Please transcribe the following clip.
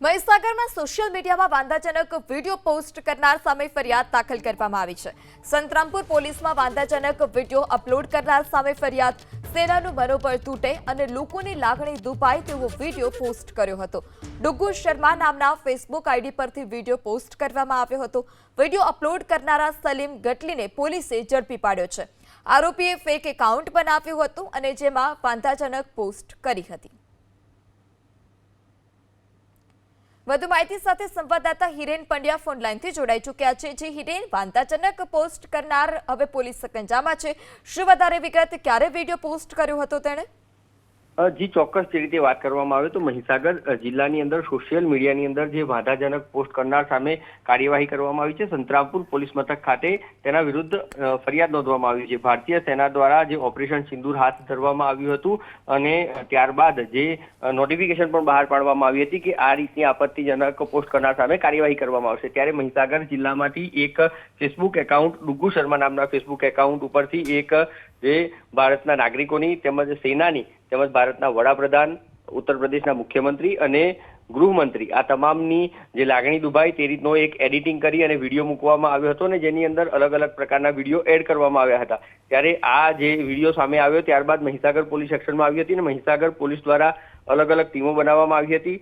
મહીસાગરમાં social મીડિયામાં વાંધાજનક video post કરનાર સામે ફરિયાદ દાખલ કરવામાં આવી છે. સંતરામપુર પોલીસમાં વાંધાજનક વીડિયો અપલોડ કરનાર સામે ફરિયાદ. સેનાનું મનોબળ તૂટે અને લોકોની લાગણી દુભાય તેવો વીડિયો પોસ્ટ કર્યો હતો. ડુગ્ગુ શર્મા નામના ફેસબુક આઈડી પરથી વીડિયો પોસ્ટ કરવામાં આવ્યો હતો. વીડિયો અપલોડ કરનારા સલીમ ગટલીને પોલીસે ઝડપી પાડ્યો છે. આરોપીએ ફેક એકાઉન્ટ બનાવ્યું હતું અને જેમાં વાંધાજનક પોસ્ટ કરી હતી. વધુ માહિતી સાથે સંવાદદાતા હિરેન પંડ્યા ફોન લાઈનથી જોડાઈ ચૂક્યા છે. જે, હિરેન, વાંધાજનક પોસ્ટ કરનાર હવે પોલીસ સકંજામાં છે. શું વધારે વિગત, ક્યારે વીડિયો પોસ્ટ કર્યો હતો તેણે? જી, ચોક્કસ જે રીતે વાત કરવામાં આવે તો મહીસાગર જિલ્લાની અંદર સોશિયલ મીડિયાની અંદર જે વાંધાજનક પોસ્ટ કરનાર સામે કાર્યવાહી કરવામાં આવી છે. સંતરામપુર પોલીસ મથક ખાતે તેના વિરુદ્ધ ફરિયાદ નોંધવામાં આવી છે. ભારતીય સેના દ્વારા જે ઓપરેશન સિંદૂર હાથ ધરવામાં આવ્યું હતું અને ત્યારબાદ જે નોટિફિકેશન પણ બહાર પાડવામાં આવી હતી કે આ રીતની આપત્તિજનક પોસ્ટ કરનાર સામે કાર્યવાહી કરવામાં આવશે. ત્યારે મહીસાગર જિલ્લામાંથી એક ફેસબુક એકાઉન્ટ ડુગ્ગુ શર્મા નામના ફેસબુક એકાઉન્ટ ઉપરથી એક જે ભારતના નાગરિકોની તેમજ સેનાની તેમજ ભારતના વડાપ્રધાન ઉત્તર પ્રદેશના મુખ્યમંત્રી અને ગૃહમંત્રી. આ તમામની જે લાગણી દુભાઈ તે રીતનો એક એડિટિંગ કરી અને વીડિયો મૂકવામાં આવ્યો હતો ને જેની અંદર અલગ અલગ પ્રકારના વીડિયો એડ કરવામાં આવ્યા હતા. ત્યારે આ જે વીડિયો સામે આવ્યો ત્યારબાદ મહીસાગર પોલીસ એક્શનમાં આવી હતી અને મહીસાગર પોલીસ દ્વારા અલગ અલગ ટીમો બનાવવામાં આવી હતી.